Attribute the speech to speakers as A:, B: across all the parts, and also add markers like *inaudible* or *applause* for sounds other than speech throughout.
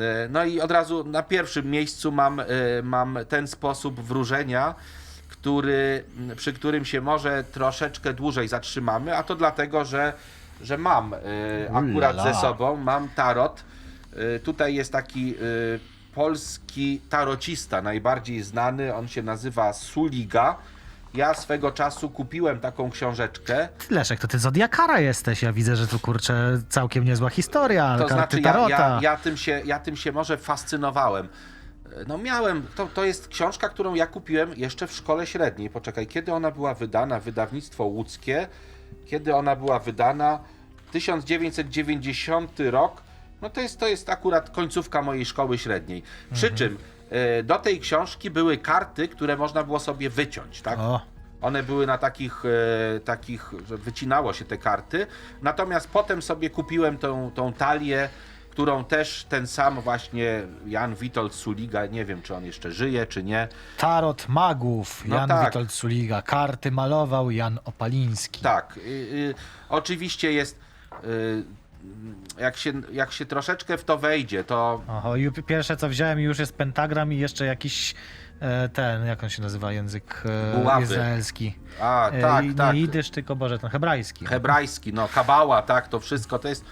A: E, No i od razu na pierwszym miejscu mam, e, mam ten sposób wróżenia, który, przy którym się może troszeczkę dłużej zatrzymamy, a to dlatego, że, że mam e, akurat ze sobą, mam tarot. Tutaj jest taki polski tarocista, najbardziej znany, on się nazywa Suliga. Ja swego czasu kupiłem taką książeczkę.
B: Ty, Leszek, to ty Zodiakara jesteś. Ja widzę, że tu kurczę całkiem niezła historia.
A: To znaczy, ja, ja, ja, tym się, ja tym się może fascynowałem. No miałem, to, to jest książka, którą ja kupiłem jeszcze w szkole średniej. Poczekaj, kiedy ona była wydana? Wydawnictwo łódzkie. Kiedy ona była wydana? 1990 rok. No to jest, to jest akurat końcówka mojej szkoły średniej. Przy
B: Mhm.
A: czym do tej książki były karty, które można było sobie wyciąć, tak?
B: O,
A: One były na takich, e, takich, że wycinało się te karty. Natomiast potem sobie kupiłem tą, tą talię, którą też ten sam właśnie Jan Witold Suliga, nie wiem czy on jeszcze żyje, czy nie.
B: tarot magów.
A: No
B: Jan
A: tak.
B: Witold Suliga. Karty malował Jan Opaliński.
A: Tak, y, y, oczywiście jest, y, jak, się, jak się troszeczkę w to wejdzie, to
B: Oho, pierwsze co wziąłem już jest pentagram i jeszcze jakiś e, ten, jak on się nazywa, język e,
A: Buławy.
B: izraelski.
A: a,
B: E,
A: tak,
B: i-
A: tak,
B: Nie jidysz, tylko Boże, ten hebrajski.
A: hebrajski, no kabała, tak, to wszystko, to jest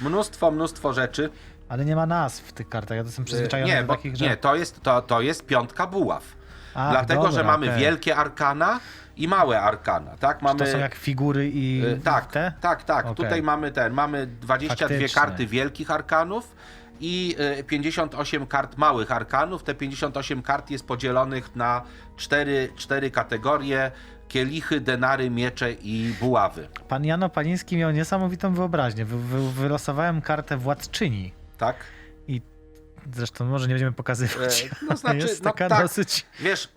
A: mnóstwo, mnóstwo rzeczy.
B: Ale nie ma nazw w tych kartach, ja to jestem przyzwyczajony
A: nie,
B: do
A: bo,
B: takich, że...
A: nie, to jest, to, to jest piątka buław.
B: A,
A: Dlatego,
B: dobra,
A: że mamy
B: okej.
A: wielkie arkana i małe arkana, tak? Mamy,
B: To są jak figury i
A: y, tak,
B: te?
A: tak, tak.
B: Okej.
A: Tutaj mamy ten, mamy 22
B: Faktycznie.
A: karty wielkich arkanów i y, 58 kart małych arkanów. Te 58 kart jest podzielonych na cztery, cztery kategorie: kielichy, denary, miecze i buławy.
B: Pan Jan Opaliński miał niesamowitą wyobraźnię. Wy, wy, wylosowałem kartę władczyni
A: Tak?
B: i zresztą może nie będziemy pokazywać.
A: E, no znaczy,
B: jest
A: no
B: taka
A: tak.
B: dosyć...
A: Wiesz,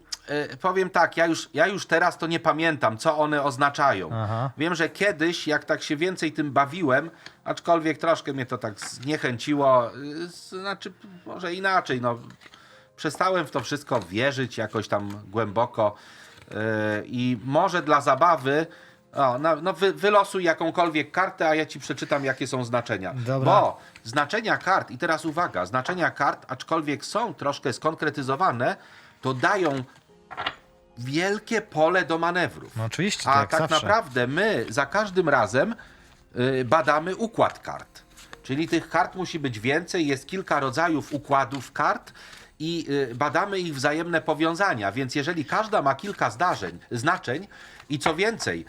A: y, powiem tak, ja już, ja już teraz to nie pamiętam, co one oznaczają.
B: Aha.
A: Wiem, że kiedyś, jak tak się więcej tym bawiłem, aczkolwiek troszkę mnie to tak zniechęciło, znaczy może inaczej, no przestałem w to wszystko wierzyć jakoś tam głęboko y, i może dla zabawy o, no, no wy, wylosuj jakąkolwiek kartę, a ja ci przeczytam, jakie są znaczenia.
B: Dobra.
A: Bo znaczenia kart, i teraz uwaga, znaczenia kart, aczkolwiek są troszkę skonkretyzowane, to dają wielkie pole do manewrów.
B: No oczywiście,
A: A
B: jak
A: tak
B: zawsze.
A: naprawdę my za każdym razem y, badamy układ kart. Czyli tych kart musi być więcej, jest kilka rodzajów układów kart i y, badamy ich wzajemne powiązania. Więc jeżeli każda ma kilka zdarzeń, znaczeń i co więcej,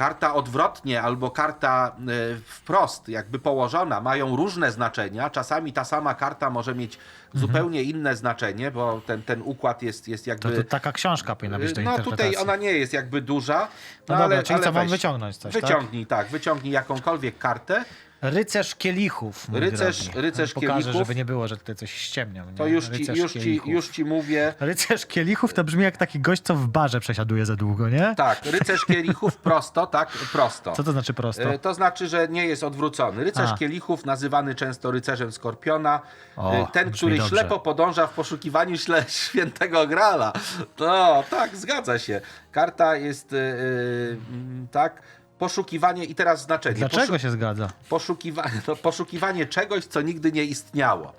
A: karta odwrotnie albo karta y, wprost, jakby położona, mają różne znaczenia. Czasami ta sama karta może mieć zupełnie inne znaczenie, bo ten, ten układ jest, jest jakby.
B: To, to taka książka powinna być do
A: No
B: interpretacji.
A: tutaj ona nie jest jakby duża.
B: No dobra, czyli co, mam wyciągnąć coś, tak?
A: Wyciągnij, tak? wyciągnij jakąkolwiek kartę.
B: Rycerz kielichów. mój
A: Rycerz-
B: drogi.
A: rycerz
B: Pokażę,
A: kielichów.
B: żeby nie było, że tutaj coś ściemniam. Nie?
A: To już ci,
B: Rycerz
A: już, ci,
B: kielichów.
A: już ci mówię.
B: Rycerz kielichów to brzmi jak taki gość, co w barze przesiaduje za długo, nie?
A: Tak, rycerz kielichów prosto, tak? Prosto.
B: Co to znaczy prosto?
A: E, To znaczy, że nie jest odwrócony. Rycerz
B: A.
A: kielichów, nazywany często rycerzem skorpiona,
B: O,
A: e, ten,
B: brzmi
A: który
B: dobrze.
A: ślepo podąża w poszukiwaniu śle, *laughs* świętego grala. No, tak, zgadza się. Karta jest, e, e, mm, tak, poszukiwanie i teraz znaczenie.
B: Dlaczego
A: Poszu-
B: się zgadza?
A: poszukiwanie, *laughs* no, poszukiwanie czegoś, co nigdy nie istniało.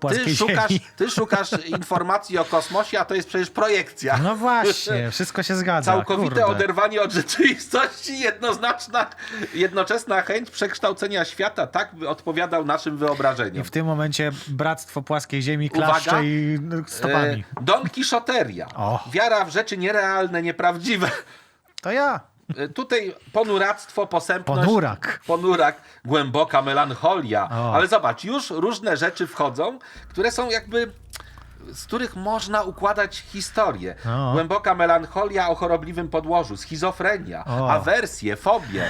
B: Płaskiej
A: Ty szukasz,
B: ziemi.
A: ty szukasz informacji o kosmosie, a to jest przecież projekcja.
B: No właśnie, wszystko się zgadza.
A: Całkowite
B: kurde.
A: oderwanie od rzeczywistości, jednoznaczna, jednoczesna chęć przekształcenia świata, tak by odpowiadał naszym
B: I
A: wyobrażeniom.
B: w tym momencie bractwo płaskiej ziemi
A: Uwaga.
B: klaszcze i no, stopami.
A: E, Don Kiszoteria. Wiara w rzeczy nierealne, nieprawdziwe.
B: To ja.
A: E, Tutaj ponuractwo, posępność.
B: Ponurak.
A: Ponurak, głęboka melancholia.
B: O.
A: Ale zobacz, już różne rzeczy wchodzą, które są jakby z których można układać historię.
B: O.
A: Głęboka melancholia o chorobliwym podłożu, schizofrenia,
B: O.
A: awersje, fobie.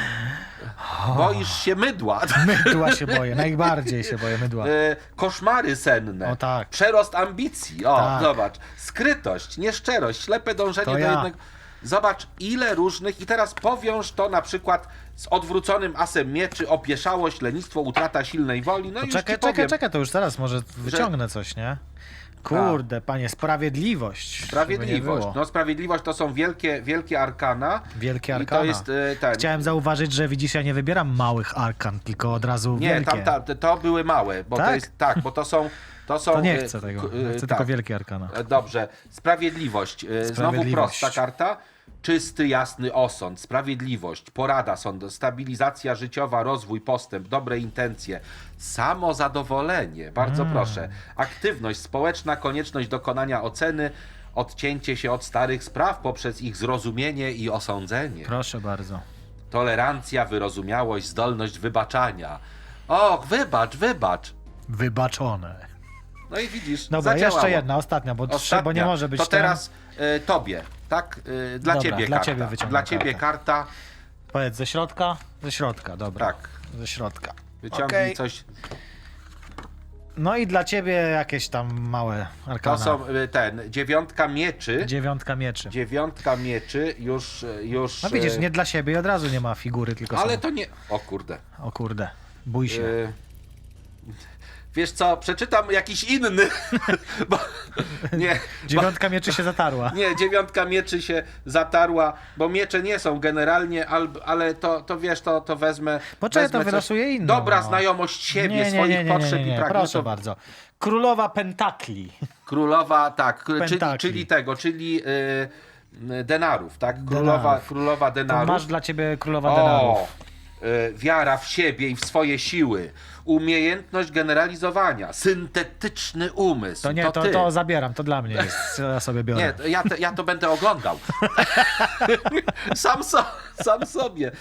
A: Boisz się mydła. *laughs*
B: Mydła się boję, najbardziej się boję mydła.
A: E, Koszmary senne.
B: O tak.
A: Przerost ambicji. O,
B: Tak.
A: zobacz. Skrytość, nieszczerość, ślepe dążenie
B: To
A: do
B: ja.
A: jednego. Zobacz, ile różnych. I teraz powiąż to na przykład z odwróconym asem mieczy, opieszałość, lenistwo, utrata silnej woli. No i
B: Czekaj, czekaj, czekaj, to już zaraz może wyciągnę coś, nie? Kurde, panie, sprawiedliwość. nie
A: Sprawiedliwość. No sprawiedliwość to są wielkie, wielkie arkana.
B: Wielkie
A: I
B: arkana.
A: to jest e, ten.
B: Chciałem zauważyć, że widzisz, ja nie wybieram małych arkan, tylko od razu
A: Nie,
B: wielkie.
A: tam, tam to były małe, bo to
B: Tak?
A: jest tak, bo to są to są
B: To nie
A: e,
B: chcę tego.
A: e,
B: chcę
A: tak.
B: tylko wielkie arkana.
A: E, Dobrze. Sprawiedliwość. E, Znowu
B: Sprawiedliwość.
A: prosta karta. Czysty, jasny osąd, sprawiedliwość, porada sądu, stabilizacja życiowa, rozwój, postęp, dobre intencje, samozadowolenie, bardzo
B: Mm.
A: proszę, aktywność społeczna, konieczność dokonania oceny, odcięcie się od starych spraw poprzez ich zrozumienie i osądzenie,
B: Proszę bardzo.
A: tolerancja, wyrozumiałość, zdolność wybaczania. Och, wybacz, wybacz.
B: Wybaczone.
A: No i widzisz,
B: Dobra,
A: zadziałało.
B: jeszcze jedna, ostatnia, bo, trzy, bo nie może być
A: To
B: ten.
A: teraz e, tobie, tak? E, dla
B: Dobra,
A: ciebie
B: dla
A: karta.
B: ciebie wyciągam
A: dla ciebie karta.
B: Powiedz, ze środka? Ze środka, dobra.
A: Tak.
B: Ze środka.
A: Wyciągnij
B: Okej.
A: coś.
B: No i dla ciebie jakieś tam małe arkana.
A: To są e, ten, dziewiątka mieczy.
B: Dziewiątka mieczy.
A: Dziewiątka mieczy już, już.
B: No widzisz, nie dla siebie i od razu nie ma figury, tylko
A: Ale
B: są...
A: to nie. O kurde.
B: O kurde, bój się.
A: E, Wiesz co, przeczytam jakiś inny. *laughs* Bo, nie,
B: Dziewiątka mieczy się zatarła.
A: Nie, dziewiątka mieczy się zatarła, bo miecze nie są generalnie, al, ale to, to wiesz, to, to wezmę.
B: Poczekaj,
A: wezmę
B: to wylosuję inną.
A: Dobra
B: no.
A: znajomość siebie,
B: nie, nie,
A: swoich
B: nie,
A: potrzeb i
B: nie.
A: pragnień.
B: Proszę
A: to
B: bardzo. Królowa Pentakli.
A: Królowa, tak, czyli,
B: Pentakli.
A: czyli tego, czyli y, denarów, tak? Królowa,
B: Denarów.
A: królowa
B: To
A: denarów.
B: masz dla ciebie królowa denarów.
A: O, y, wiara w siebie i w swoje siły, umiejętność generalizowania, syntetyczny umysł.
B: To nie, to,
A: ty.
B: to zabieram, to dla mnie jest. Ja sobie biorę.
A: Nie, to ja, ja to będę oglądał. *laughs* sam, so, sam sobie.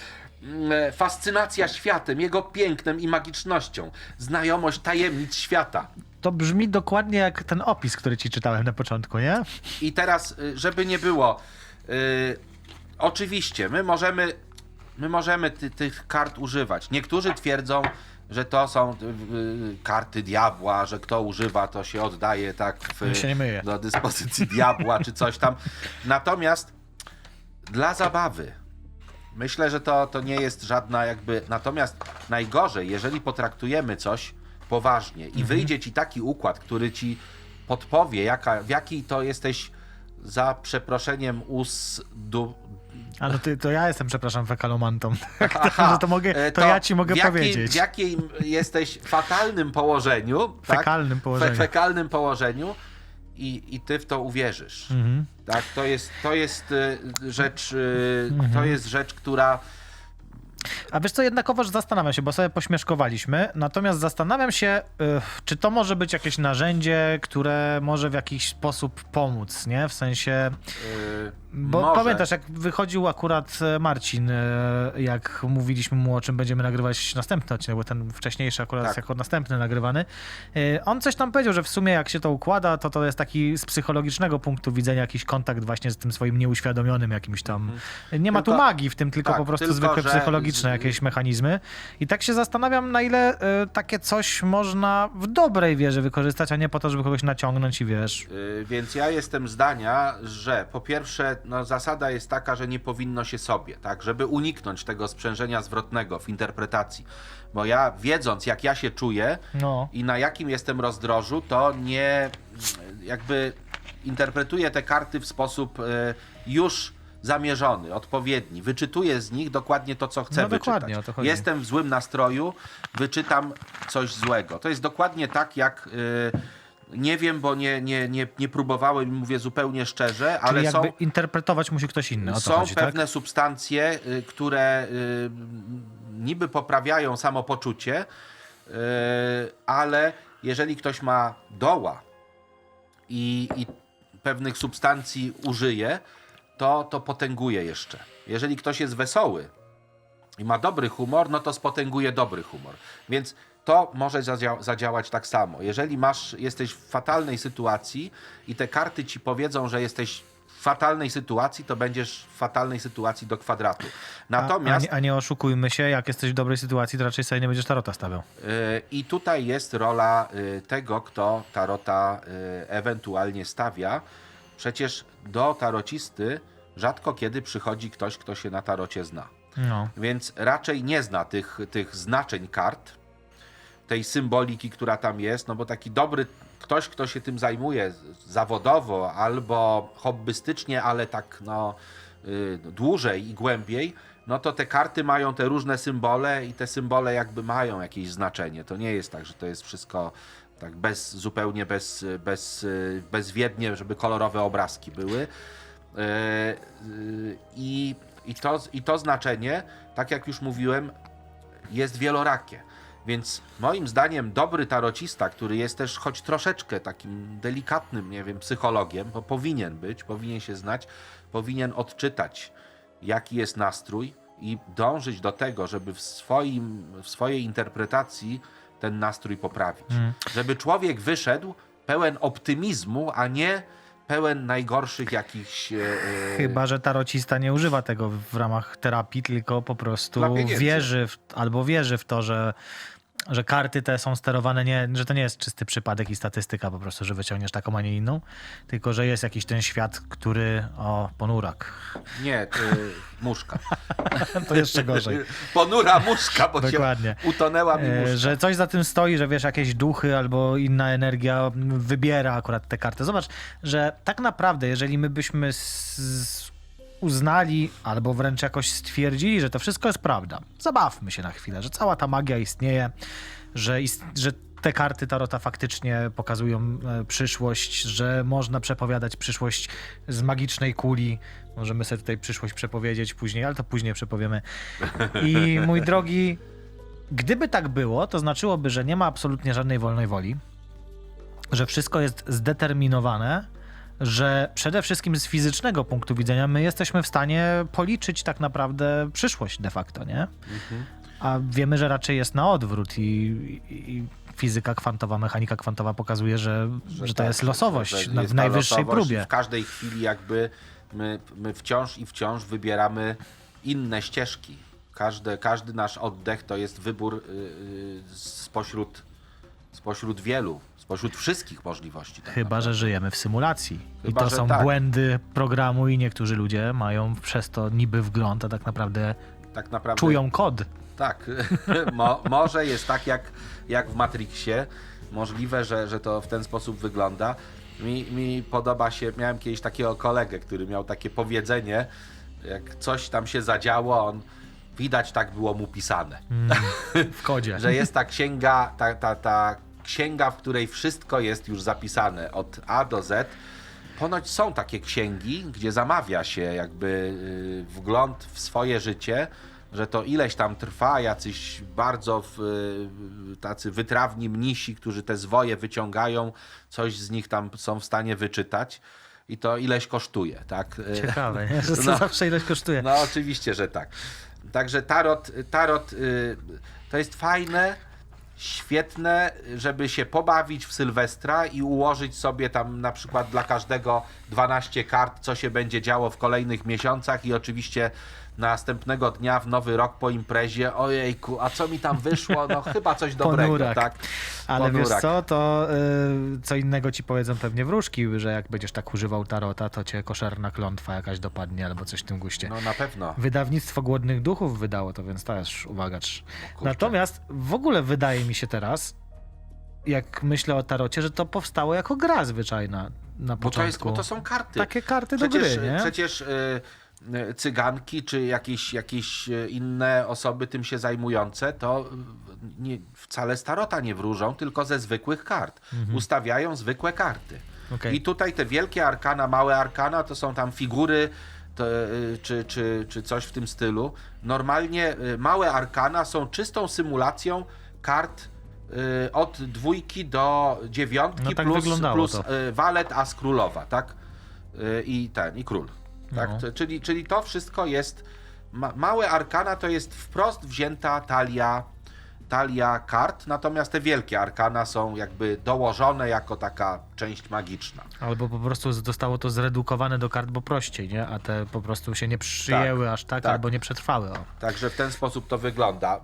A: Mm, e, Fascynacja światem, jego pięknem i magicznością. Znajomość tajemnic świata.
B: To brzmi dokładnie jak ten opis, który ci czytałem na początku, nie?
A: I teraz, y, żeby nie było, y, oczywiście, my możemy, my możemy ty, tych kart używać. Niektórzy twierdzą, że to są y, y, karty diabła, że kto używa, to się oddaje tak w,
B: się nie myje.
A: do dyspozycji diabła czy coś tam. Natomiast dla zabawy. Myślę, że to, to nie jest żadna jakby. Natomiast najgorzej, jeżeli potraktujemy coś poważnie i wyjdzie ci taki układ, który ci podpowie, jaka, w jaki to jesteś za przeproszeniem
B: Ale ty, to ja jestem, przepraszam, fekalomantą. *laughs*
A: Aha,
B: że to mogę-
A: e,
B: to ja ci mogę
A: w jakim,
B: powiedzieć.
A: W jakim jesteś fatalnym położeniu. tak?
B: Fekalnym położeniu.
A: Fe, fekalnym położeniu i, i ty w to uwierzysz.
B: Mhm.
A: Tak, to jest, to jest y, rzecz, y,
B: Mhm.
A: to jest rzecz, która
B: A wiesz co, jednakowoż zastanawiam się, bo sobie pośmieszkowaliśmy, natomiast zastanawiam się, y, czy to może być jakieś narzędzie, które może w jakiś sposób pomóc, nie? W sensie,
A: y,
B: bo
A: może.
B: pamiętasz, jak wychodził akurat e, Marcin, jak mówiliśmy mu, o czym będziemy nagrywać następny odcinek, bo ten wcześniejszy akurat
A: Tak.
B: jest jako następny nagrywany, on coś tam powiedział, że w sumie jak się to układa, to to jest taki z psychologicznego punktu widzenia jakiś kontakt właśnie z tym swoim nieuświadomionym jakimś tam, nie ma tu
A: Mhm.
B: Magii w tym, tylko
A: tak,
B: po prostu
A: tylko,
B: zwykłe psychologiczne
A: z-
B: jakieś mechanizmy. I tak się zastanawiam, na ile y, takie coś można w dobrej wierze wykorzystać, a nie po to, żeby kogoś naciągnąć i wiesz.
A: Y, Więc ja jestem zdania, że po pierwsze, no, zasada jest taka, że nie powinno się sobie, tak, żeby uniknąć tego sprzężenia zwrotnego w interpretacji. Bo ja wiedząc, jak ja się czuję
B: No.
A: i na jakim jestem rozdrożu, to nie jakby interpretuję te karty w sposób y, już zamierzony, odpowiedni. Wyczytuję z nich dokładnie to, co chcę
B: No
A: wyczytać.
B: dokładnie, o to chodzi.
A: Jestem w złym nastroju, wyczytam coś złego. To jest dokładnie tak, jak y, nie wiem, bo nie, nie, nie, nie próbowałem i mówię zupełnie szczerze, ale
B: Czyli jakby
A: są,
B: interpretować musi ktoś inny,
A: są
B: chodzi, tak?
A: pewne substancje, y, które y, niby poprawiają samopoczucie, y, ale jeżeli ktoś ma doła i, i pewnych substancji użyje, to to potęguje jeszcze. Jeżeli ktoś jest wesoły i ma dobry humor, no to spotęguje dobry humor. Więc to może zadzia- zadziałać tak samo. Jeżeli masz, jesteś w fatalnej sytuacji i te karty ci powiedzą, że jesteś w fatalnej sytuacji, to będziesz w fatalnej sytuacji do kwadratu. Natomiast
B: A, a, nie, a nie oszukujmy się, jak jesteś w dobrej sytuacji, to raczej sobie nie będziesz tarota stawiał.
A: Y, I tutaj jest rola y, tego, kto tarota y, ewentualnie stawia. Przecież do tarocisty rzadko kiedy przychodzi ktoś, kto się na tarocie zna.
B: No.
A: Więc raczej nie zna tych, tych znaczeń kart, tej symboliki, która tam jest, no bo taki dobry ktoś, kto się tym zajmuje zawodowo albo hobbystycznie, ale tak no, y, dłużej i głębiej, no to te karty mają te różne symbole i te symbole jakby mają jakieś znaczenie. To nie jest tak, że to jest wszystko tak bez, zupełnie bez, bez, bezwiednie, żeby kolorowe obrazki były. E, y, I, i, to, I to znaczenie, tak jak już mówiłem, jest wielorakie. Więc moim zdaniem dobry tarocista, który jest też choć troszeczkę takim delikatnym, nie wiem, psychologiem, bo powinien być, powinien się znać, powinien odczytać, jaki jest nastrój i dążyć do tego, żeby w, swoim, w swojej interpretacji ten nastrój poprawić. Żeby człowiek wyszedł pełen optymizmu, a nie pełen najgorszych jakichś... e, e,
B: Chyba, że tarocista nie używa tego w ramach terapii, tylko po prostu wierzy w, albo wierzy w to, że, że karty te są sterowane, nie, że to nie jest czysty przypadek i statystyka po prostu, że wyciągniesz taką, a nie inną, tylko że jest jakiś ten świat, który... O, ponurak.
A: Nie, e, muszka. *laughs*
B: To jeszcze gorzej. *laughs*
A: Ponura muszka, bo
B: Dokładnie.
A: się utonęła mi
B: E,
A: muszka.
B: Że coś za tym stoi, że wiesz, jakieś duchy albo inna energia wybiera akurat te karty. Zobacz, że tak naprawdę, jeżeli my byśmy s- uznali albo wręcz jakoś stwierdzili, że to wszystko jest prawda, zabawmy się na chwilę, że cała ta magia istnieje, że, ist- że te karty Tarota faktycznie pokazują e, przyszłość, że można przepowiadać przyszłość z magicznej kuli. Możemy sobie tutaj przyszłość przepowiedzieć później, ale to później przepowiemy. I mój *laughs* drogi, Gdyby tak było, to znaczyłoby, że nie ma absolutnie żadnej wolnej woli, że wszystko jest zdeterminowane, że przede wszystkim z fizycznego punktu widzenia my jesteśmy w stanie policzyć tak naprawdę przyszłość de facto, nie? A wiemy, że raczej jest na odwrót i, i, fizyka kwantowa, mechanika kwantowa pokazuje, że, że, to
A: tak,
B: jest losowość
A: że
B: na, w najwyższej
A: losowość
B: próbie.
A: W każdej chwili jakby my, my wciąż i wciąż wybieramy inne ścieżki. Każde, każdy nasz oddech to jest wybór yy, spośród, spośród wielu, spośród wszystkich możliwości. Tak
B: Chyba, że żyjemy w symulacji. I
A: Chyba,
B: to
A: że
B: są
A: tak.
B: błędy programu i niektórzy ludzie mają przez to niby wgląd, a tak naprawdę
A: tak naprawdę
B: czują kod.
A: Tak, *laughs* Mo, może jest tak jak, jak w Matrixie. Możliwe, że, że to w ten sposób wygląda. Mi, mi podoba się, miałem kiedyś takiego kolegę, który miał takie powiedzenie, jak coś tam się zadziało, on widać tak było mu pisane. *laughs*
B: w kodzie.
A: Że jest ta księga, ta, ta, ta księga, w której wszystko jest już zapisane od A do Z. Ponoć są takie księgi, gdzie zamawia się jakby y, wgląd w swoje życie, że to ileś tam trwa, jacyś bardzo w, y, tacy wytrawni mnisi, którzy te zwoje wyciągają, coś z nich tam są w stanie wyczytać i to ileś kosztuje, tak? Y,
B: Ciekawe, nie? że *laughs* to
A: No.
B: zawsze ileś kosztuje.
A: no oczywiście, że tak. Także tarot, tarot to jest fajne, świetne, żeby się pobawić w Sylwestra i ułożyć sobie tam na przykład dla każdego 12 kart, co się będzie działo w kolejnych miesiącach i oczywiście następnego dnia w nowy rok po imprezie, ojejku, a co mi tam wyszło? No *laughs* chyba coś dobrego,
B: Ponurak.
A: tak?
B: Ale wiesz
A: Ponurak.
B: co, to y, co innego ci powiedzą pewnie wróżki, że jak będziesz tak używał tarota, to cię koszerna klątwa jakaś dopadnie albo coś w tym guście.
A: No na pewno.
B: Wydawnictwo Głodnych Duchów wydało to, więc też uwaga. trz-
A: kurczę.
B: Natomiast w ogóle wydaje mi się teraz, jak myślę o tarocie, że to powstało jako gra zwyczajna na
A: Bo to, jest,
B: początku.
A: bo to są karty.
B: Takie karty do
A: przecież,
B: gry, nie?
A: Przecież y, y, cyganki czy jakieś, jakieś y, inne osoby tym się zajmujące, to nie, wcale starota nie wróżą, tylko ze zwykłych kart. Ustawiają zwykłe karty.
B: Mhm. Okej.
A: I tutaj te wielkie arkana, małe arkana, to są tam figury to, y, czy, czy, czy coś w tym stylu. Normalnie małe arkana są czystą symulacją kart od dwójki do dziewiątki
B: No tak
A: plus, plus walet, as królowa, tak? I ten, i król. Tak?
B: No.
A: Czyli, czyli to wszystko jest. Ma, małe arkana to jest wprost wzięta talia, talia kart, natomiast te wielkie arkana są jakby dołożone jako taka część magiczna.
B: Albo po prostu zostało to zredukowane do kart, bo prościej, nie? A te po prostu się nie przyjęły aż tak,
A: tak.
B: albo nie przetrwały. O.
A: Także w ten sposób to wygląda.